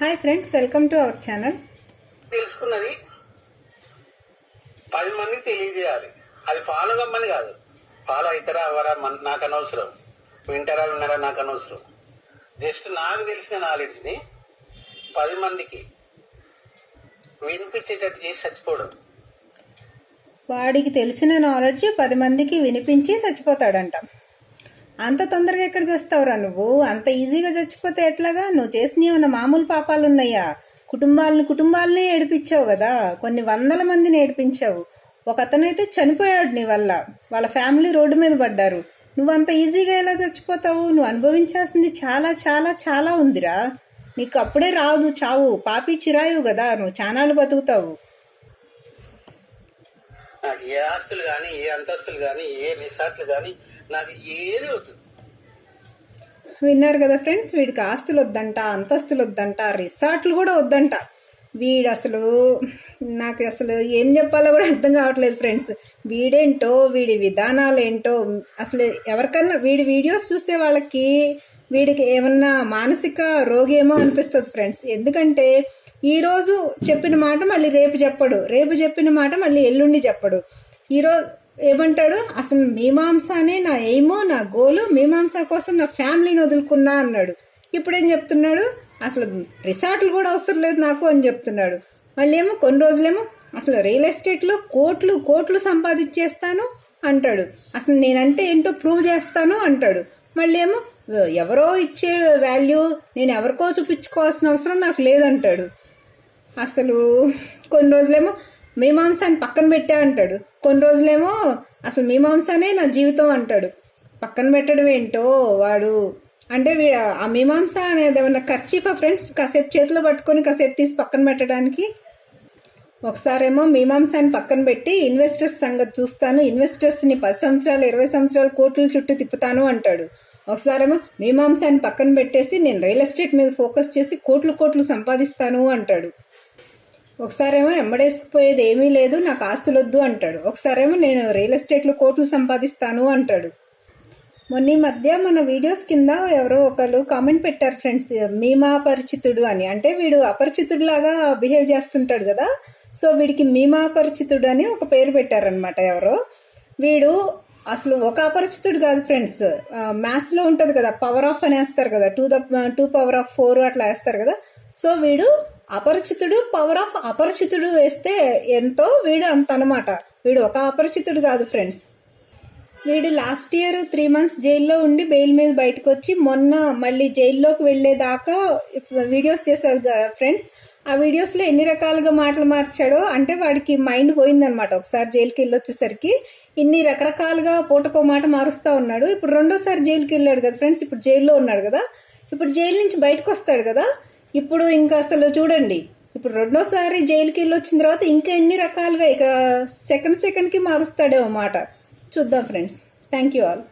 Hi friends welcome to our channel తెలుసుకున్నది పది మందికి తెలియజేయాలి. అది ఫాలో కమ్మని కాదు. ఫాలో అవుతారా అవరా నాకు అనవసరం వింటారా విన్నారా నాకు అనవసరం జస్ట్ నాకు తెలిసిన నాలెడ్జ్ని పది మందికి వినిపించేటట్టు చేసి చచ్చిపోవడం. వాడికి తెలిసిన నాలెడ్జ్ పది మందికి వినిపించి చచ్చిపోతాడంట. అంత తొందరగా ఎక్కడ చేస్తావురా నువ్వు? అంత ఈజీగా చచ్చిపోతే ఎట్లాగా? నువ్వు చేసిన ఏమన్నా మామూలు పాపాలు ఉన్నాయా? కుటుంబాలను కుటుంబాలనే ఏడిపించావు కదా. కొన్ని వందల మందిని ఏడిపించావు. ఒక అతనైతే చనిపోయాడు నీ వల్ల. వాళ్ళ ఫ్యామిలీ రోడ్డు మీద పడ్డారు. నువ్వు అంత ఈజీగా ఎలా చచ్చిపోతావు? నువ్వు అనుభవించాల్సింది చాలా చాలా చాలా ఉందిరా. నీకు అప్పుడే రాదు చావు. పాపి చిరాయు కదా. నువ్వు చానాలు బతుకుతావు. నాకు ఏ ఆస్తులు కానీ ఏ అంతస్తులు కానీ ఏ రిసార్ట్లు కానీ నాకు ఏది వద్దు. విన్నారు కదా ఫ్రెండ్స్ వీడికి ఆస్తులు వద్దంట అంతస్తులు వద్దంట రిసార్ట్లు కూడా వద్దంట. వీడు అసలు నాకు అసలు ఏం చెప్పాలో కూడా అర్థం కావట్లేదు ఫ్రెండ్స్. వీడేంటో వీడి విధానాలు ఏంటో అసలు ఎవరికన్నా వీడి వీడియోస్ చూసే వాళ్ళకి వీడికి ఏమన్నా మానసిక రోగేమో అనిపిస్తుంది ఫ్రెండ్స్. ఎందుకంటే ఈరోజు చెప్పిన మాట మళ్ళీ రేపు చెప్పడు. రేపు చెప్పిన మాట మళ్ళీ ఎల్లుండి చెప్పడు. ఈరోజు ఏమంటాడు? అసలు మీమాంసనే నా ఎయిమో నా గోలు మీమాంస కోసం నా ఫ్యామిలీని వదులుకున్నా అన్నాడు. ఇప్పుడు ఏం చెప్తున్నాడు? అసలు రిసార్ట్లు కూడా అవసరం లేదు నాకు అని చెప్తున్నాడు. మళ్ళీ ఏమో కొన్ని రోజులేమో అసలు రియల్ ఎస్టేట్లో కోట్లు కోట్లు సంపాదించేస్తాను అంటాడు. అసలు నేనంటే ఏంటో ప్రూవ్ చేస్తాను అంటాడు. మళ్ళీ ఏమో ఎవరో ఇచ్చే వాల్యూ నేను ఎవరికో చూపించుకోవాల్సిన అవసరం నాకు లేదంటాడు. అసలు కొన్ని రోజులేమో మీమాంసాన్ని పక్కన పెట్టా అంటాడు. కొన్ని రోజులేమో అసలు మీమాంసనే నా జీవితం అంటాడు. పక్కన పెట్టడం ఏంటో వాడు. అంటే వీ- ఆ మీమాంస అనేది ఏమన్నా ఖర్చీఫా ఫ్రెండ్స్ కాసేపు చేతిలో పట్టుకొని కాసేపు తీసి పక్కన పెట్టడానికి? ఒకసారేమో మీమాంసాన్ని పక్కన పెట్టి ఇన్వెస్టర్స్ సంగతి చూస్తాను. ఇన్వెస్టర్స్ని పది సంవత్సరాలు ఇరవై సంవత్సరాలు కోట్ల చుట్టూ తిప్పుతాను అంటాడు. ఒకసారేమో మీమాంసాన్ని పక్కన పెట్టేసి నేను రియల్ ఎస్టేట్ మీద ఫోకస్ చేసి కోట్లు కోట్లు సంపాదిస్తాను అంటాడు. ఒకసారేమో ఎంబడేసుకుపోయేది ఏమీ లేదు నాకు ఆస్తులు వద్దు అంటాడు ఒకసారేమో నేను రియల్ ఎస్టేట్లో కోట్లు సంపాదిస్తాను అంటాడు. మొన్న ఈ మధ్య మన వీడియోస్ కింద ఎవరో ఒకరు కామెంట్ పెట్టారు ఫ్రెండ్స్ మీమా పరిచితుడు అని. అంటే వీడు అపరిచితుడిలాగా బిహేవ్ చేస్తుంటాడు కదా. సో వీడికి మీమా పరిచితుడు అని ఒక పేరు పెట్టారనమాట ఎవరో. వీడు అసలు ఒక అపరిచితుడు కాదు ఫ్రెండ్స్ మ్యాథ్స్లో ఉంటుంది కదా పవర్ ఆఫ్ అని వేస్తారు కదా two the two power of four అట్లా వేస్తారు కదా. సో వీడు అపరిచితుడు పవర్ ఆఫ్ అపరిచితుడు వేస్తే ఎంతో వీడు అంత అనమాట వీడు ఒక అపరిచితుడు కాదు ఫ్రెండ్స్ వీడు లాస్ట్ ఇయర్ త్రీ మంత్స్ జైల్లో ఉండి బెయిల్ మీద బయటకు వచ్చి మొన్న మళ్ళీ జైల్లోకి వెళ్ళేదాకా వీడియోస్ చేశారు కదా ఫ్రెండ్స్ ఆ వీడియోస్లో ఎన్ని రకాలుగా మాటలు మార్చాడో అంటే వాడికి మైండ్ పోయిందనమాట ఒకసారి జైలుకి వెళ్ళొచ్చేసరికి ఇన్ని రకరకాలుగా పూటకో మాట మారుస్తూ ఉన్నాడు. ఇప్పుడు రెండోసారి జైలుకి వెళ్ళాడు కదా ఫ్రెండ్స్ ఇప్పుడు జైల్లో ఉన్నాడు కదా. ఇప్పుడు జైలు నుంచి బయటకు వస్తాడు కదా. ఇప్పుడు ఇంకా అసలు చూడండి ఇప్పుడు రెండోసారి జైలుకి వెళ్ళి వచ్చిన తర్వాత ఇంకా ఎన్ని రకాలుగా ఇక సెకండ్ సెకండ్కి మారుస్తాడేమో మాట. చూద్దాం ఫ్రెండ్స్ థ్యాంక్ యూ ఆల్